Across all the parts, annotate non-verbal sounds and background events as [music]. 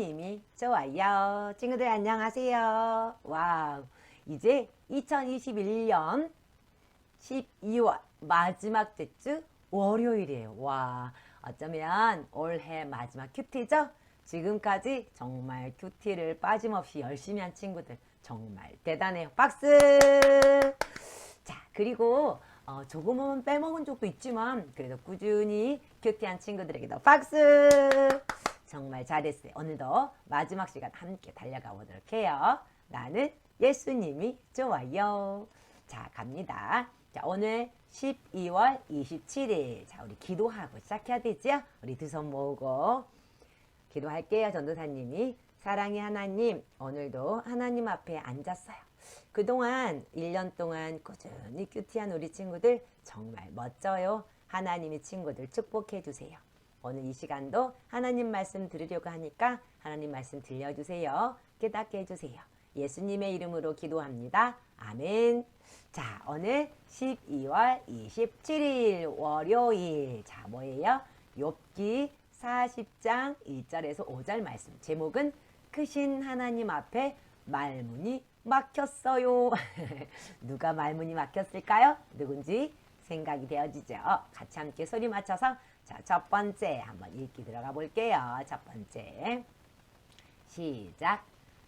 예수님이 좋아요. 친구들 안녕하세요. 와우. 이제 2021년 12월 마지막 주 월요일이에요. 와. 어쩌면 올해 마지막 큐티죠? 지금까지 정말 큐티를 빠짐없이 열심히 한 친구들 정말 대단해요. 박수! 자, 그리고 어, 조금은 빼먹은 적도 있지만 그래도 꾸준히 큐티한 친구들에게도 박수! 정말 잘했어요. 오늘도 마지막 시간 함께 달려가 보도록 해요. 나는 예수님이 좋아요. 자, 갑니다. 자, 오늘 12월 27일. 자, 우리 기도하고 시작해야 되죠? 우리 두 손 모으고 기도할게요. 전도사님이. 사랑의 하나님, 오늘도 하나님 앞에 앉았어요. 그동안 1년 동안 꾸준히 큐티한 우리 친구들 정말 멋져요. 하나님이 친구들 축복해 주세요. 오늘 이 시간도 하나님 말씀 들으려고 하니까 하나님 말씀 들려주세요. 깨닫게 해주세요. 예수님의 이름으로 기도합니다. 아멘. 자, 오늘 12월 27일 월요일. 자, 뭐예요? 욥기 40장 1절에서 5절 말씀. 제목은 크신 하나님 앞에 말문이 막혔어요. [laughs] 누가 말문이 막혔을까요? 누군지 생각이 되어지죠. 같이 함께 소리 맞춰서 자, 첫 번째 한번 읽기 들어가 볼게요. 첫 번째. 시작.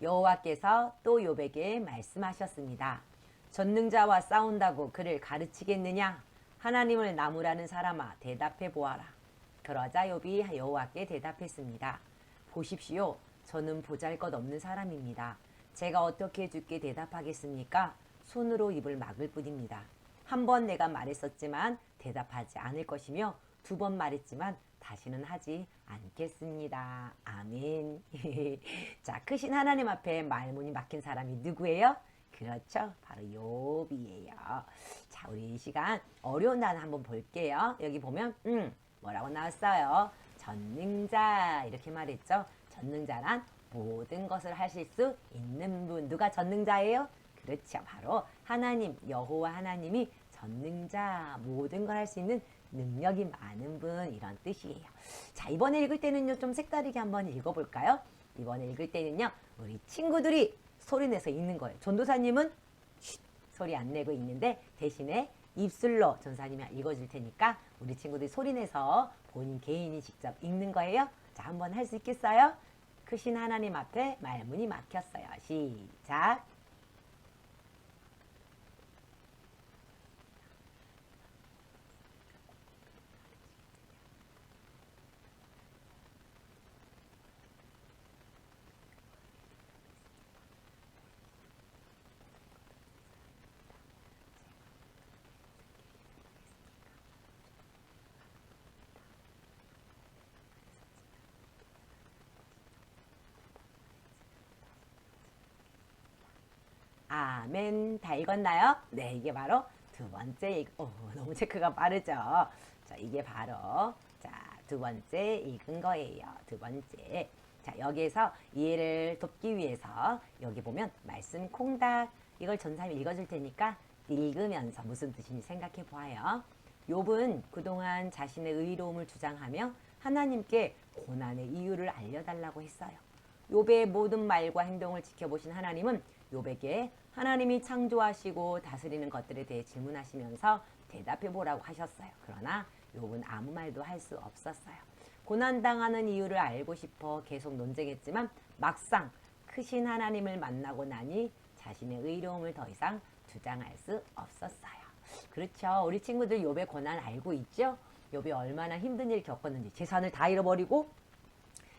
여호와께서 또 욥에게 말씀하셨습니다. 전능자와 싸운다고 그를 가르치겠느냐? 하나님을 나무라는 사람아 대답해 보아라. 그러자 욥이 여호와께 대답했습니다. 보십시오. 저는 보잘것없는 사람입니다. 제가 어떻게 주께 대답하겠습니까? 손으로 입을 막을 뿐입니다. 한 번 내가 말했었지만 대답하지 않을 것이며 두 번 말했지만 다시는 하지 않겠습니다. 아멘. [laughs] 자, 크신 하나님 앞에 말문이 막힌 사람이 누구예요? 그렇죠. 바로 욥이에요. 자, 우리 이 시간 어려운 단어 한번 볼게요. 여기 보면 음, 뭐라고 나왔어요? 전능자 이렇게 말했죠. 전능자란 모든 것을 하실 수 있는 분. 누가 전능자예요? 그렇죠. 바로 하나님, 여호와 하나님이 전능자, 모든 걸 할 수 있는 능력이 많은 분 이런 뜻이에요. 자, 이번에 읽을 때는요. 좀 색다르게 한번 읽어 볼까요? 이번에 읽을 때는요. 우리 친구들이 소리 내서 읽는 거예요. 전도사님은 쉿, 소리 안 내고 있는데 대신에 입술로 전사님이 읽어줄 테니까 우리 친구들이 소리 내서 본인 개인이 직접 읽는 거예요. 자, 한번 할 수 있겠어요? 크신 하나님 앞에 말문이 막혔어요. 시작. 아멘. 다 읽었나요? 네, 이게 바로 두 번째, 읽... 오, 너무 체크가 빠르죠? 자, 이게 바로, 자, 두 번째 읽은 거예요. 두 번째. 자, 여기에서 이해를 돕기 위해서 여기 보면 말씀 콩닥 이걸 전사님이 읽어줄 테니까 읽으면서 무슨 뜻인지 생각해 보아요. 욥은 그동안 자신의 의로움을 주장하며 하나님께 고난의 이유를 알려달라고 했어요. 욥의 모든 말과 행동을 지켜보신 하나님은 욥에게 하나님이 창조하시고 다스리는 것들에 대해 질문하시면서 대답해 보라고 하셨어요. 그러나 욥은 아무 말도 할 수 없었어요. 고난 당하는 이유를 알고 싶어 계속 논쟁했지만 막상 크신 하나님을 만나고 나니 자신의 의로움을 더 이상 주장할 수 없었어요. 그렇죠. 우리 친구들 욥의 고난 알고 있죠? 욥이 얼마나 힘든 일 겪었는지 재산을 다 잃어버리고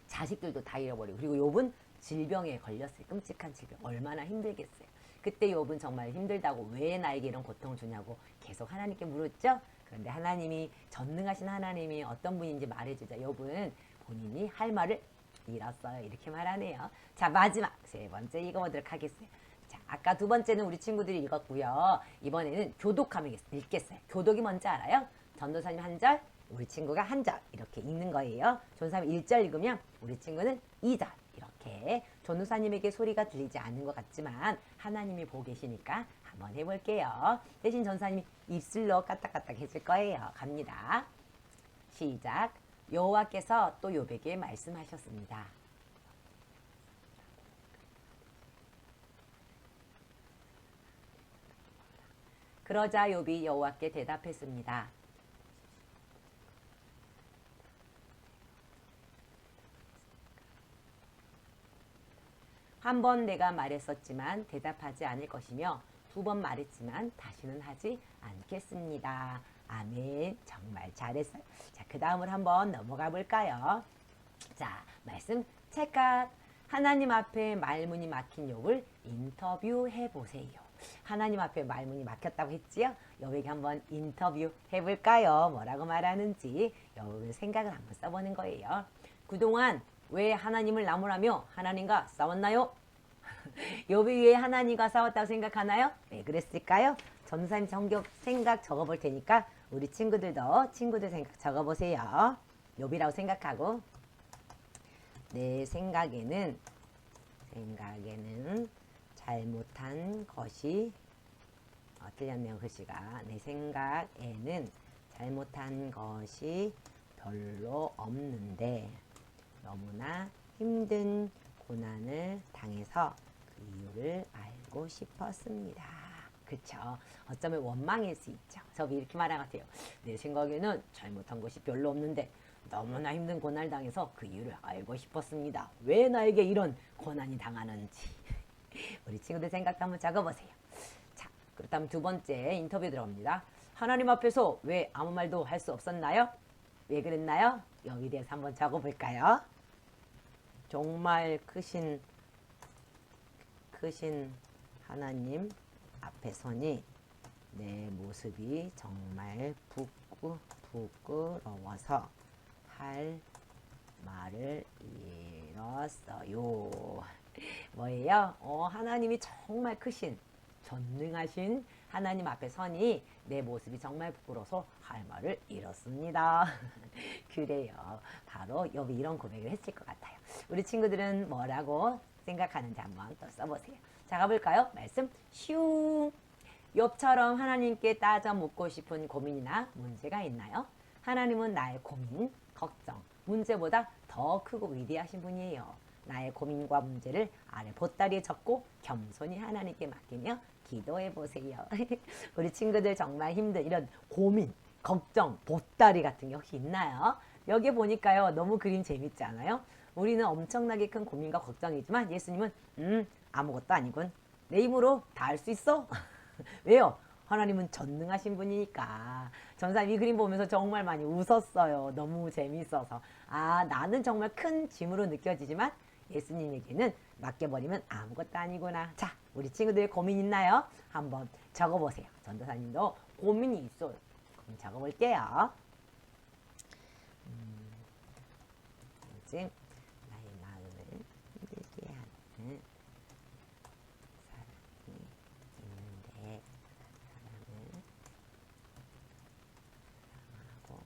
자식들도 다 잃어버리고 그리고 욥은 질병에 걸렸어요. 끔찍한 질병. 얼마나 힘들겠어요. 그때 욥은 정말 힘들다고 왜 나에게 이런 고통을 주냐고 계속 하나님께 물었죠. 그런데 하나님이 전능하신 하나님이 어떤 분인지 말해주자. 욥은 본인이 할 말을 잃었어요. 이렇게 말하네요. 자 마지막 세 번째 읽어보도록 하겠어요. 자 아까 두 번째는 우리 친구들이 읽었고요. 이번에는 교독하면 읽겠어요. 교독이 뭔지 알아요? 전도사님 한 절, 우리 친구가 한 절 이렇게 읽는 거예요. 존삼이 1절 읽으면 우리 친구는 2절 이렇게 전우사님에게 소리가 들리지 않는 것 같지만 하나님이 보고 계시니까 한번 해볼게요. 대신 전사님이 입술로 까딱까딱 해줄 거예요. 갑니다. 시작. 여호와께서 또 요백에 말씀하셨습니다. 그러자 요비 여호와께 대답했습니다. 한 번 내가 말했었지만 대답하지 않을 것이며 두 번 말했지만 다시는 하지 않겠습니다. 아멘. 정말 잘했어요. 자, 그 다음을 한번 넘어가 볼까요? 자, 말씀 찰칵. 하나님 앞에 말문이 막힌 욥을 인터뷰해 보세요. 하나님 앞에 말문이 막혔다고 했지요? 욥에게 한번 인터뷰 해볼까요? 뭐라고 말하는지 욥의 생각을 한번 써보는 거예요. 그동안 왜 하나님을 나무라며 하나님과 싸웠나요? [laughs] 왜 하나님과 싸웠다고 생각하나요? 왜 그랬을까요? 전사님 성격 생각 적어볼 테니까 우리 친구들도 친구들 생각 적어보세요. 욥이라고 생각하고 내 생각에는 생각에는 잘못한 것이 어, 틀렸네요 글씨가 내 생각에는 잘못한 것이 별로 없는데 너무나 힘든 고난을 당해서 그 이유를 알고 싶었습니다. 그쵸. 어쩌면 원망일 수 있죠. 저도 이렇게 말한 것 같아요. 내 생각에는 잘못한 것이 별로 없는데 너무나 힘든 고난을 당해서 그 이유를 알고 싶었습니다. 왜 나에게 이런 고난이 당하는지. [laughs] 우리 친구들 생각도 한번 적어보세요. 자, 그렇다면 두 번째 인터뷰 들어갑니다. 하나님 앞에서 왜 아무 말도 할 수 없었나요? 왜 그랬나요? 여기에 대해서 한번 적어볼까요? 정말 크신 크신 하나님 앞에 서니 내 모습이 정말 부끄, 부끄러워서 할 말을 잃었어요. 뭐예요? 어, 하나님이 정말 크신, 전능하신 하나님 앞에 서니 내 모습이 정말 부끄러워서 할 말을 잃었습니다. [laughs] 그래요. 바로 여기 이런 고백을 했을 것 같아요. 우리 친구들은 뭐라고 생각하는지 한번 또 써보세요. 자, 가볼까요? 말씀 슝. 욥처럼 하나님께 따져 묻고 싶은 고민이나 문제가 있나요? 하나님은 나의 고민, 걱정, 문제보다 더 크고 위대하신 분이에요. 나의 고민과 문제를 아래 보따리에 적고 겸손히 하나님께 맡기며 기도해 보세요. [laughs] 우리 친구들 정말 힘든 이런 고민, 걱정, 보따리 같은 게 혹시 있나요? 여기 보니까요 너무 그림 재밌지 않아요? 우리는 엄청나게 큰 고민과 걱정이지만 예수님은 음 아무것도 아니군 내 힘으로 다 할 수 있어 [laughs] 왜요? 하나님은 전능하신 분이니까 전사님 이 그림 보면서 정말 많이 웃었어요 너무 재밌어서 아 나는 정말 큰 짐으로 느껴지지만 예수님에게는 맡겨버리면 아무것도 아니구나 자 우리 친구들 고민 있나요? 한번 적어보세요. 전도사님도 고민이 있어요. 그럼 적어볼게요. 요즘 나의 마음을 힘들게 하는 사람이 있는데 사람을 사랑하고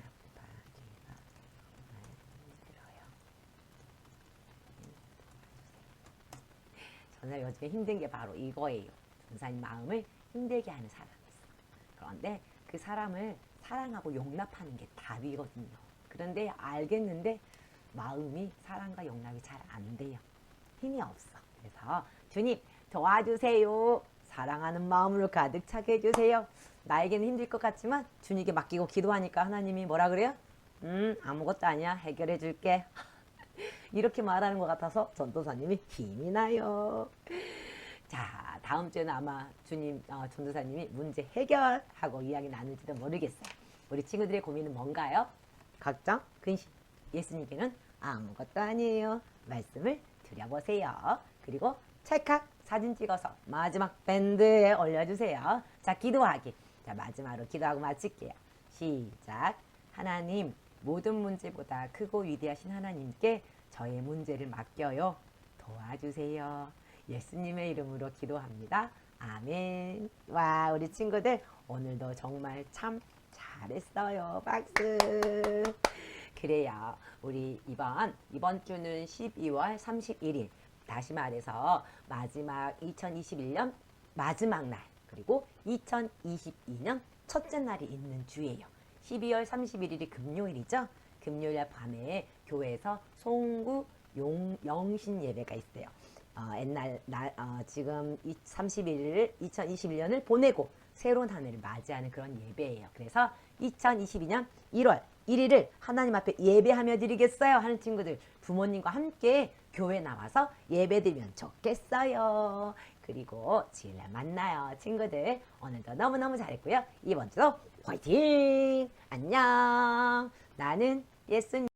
나빠하기가 정말 힘들어요. 저는 요즘에 힘든 게 바로 이거예요. 전사님 마음을 힘들게 하는 있어. 그런데 그 사람을 사랑하고 용납하는 게 답이거든요. 그런데 알겠는데 마음이 사랑과 용납이 잘 안 돼요. 힘이 없어. 그래서 주님 도와주세요. 사랑하는 마음으로 가득 차게 해주세요. 나에게는 힘들 것 같지만 주님께 맡기고 기도하니까 하나님이 뭐라 그래요? 음 아무것도 아니야 해결해 줄게. 이렇게 말하는 것 같아서 전도사님이 힘이 나요. 자 다음 주에는 아마 주님 어, 전도사님이 문제 해결하고 이야기 나눌지도 모르겠어요. 우리 친구들의 고민은 뭔가요? 걱정, 근심. 예수님께는 아무것도 아니에요. 말씀을 드려보세요. 그리고 찰칵 사진 찍어서 마지막 밴드에 올려주세요. 자, 기도하기. 자, 마지막으로 기도하고 마칠게요. 시작. 하나님, 모든 문제보다 크고 위대하신 하나님께 저의 문제를 맡겨요. 도와주세요. 예수님의 이름으로 기도합니다. 아멘. 와, 우리 친구들 오늘도 정말 참 잘했어요. 박수. 그래요. 우리 이번 이번 주는 12월 31일. 다시 말해서 마지막 2021년 마지막 날 그리고 2022년 첫째 날이 있는 주예요. 12월 31일이 금요일이죠. 금요일 밤에 교회에서 송구 용, 영신 예배가 있어요. 어, 옛날 날 어, 지금 31일 2021년을 보내고 새로운 한 해를 맞이하는 그런 예배예요. 그래서 2022년 1월 1일을 하나님 앞에 예배하며 드리겠어요 하는 친구들 부모님과 함께 교회 나와서 예배드리면 좋겠어요. 그리고 주일날 만나요. 친구들 오늘도 너무너무 잘했고요. 이번 주도 화이팅! 안녕! 나는 예수님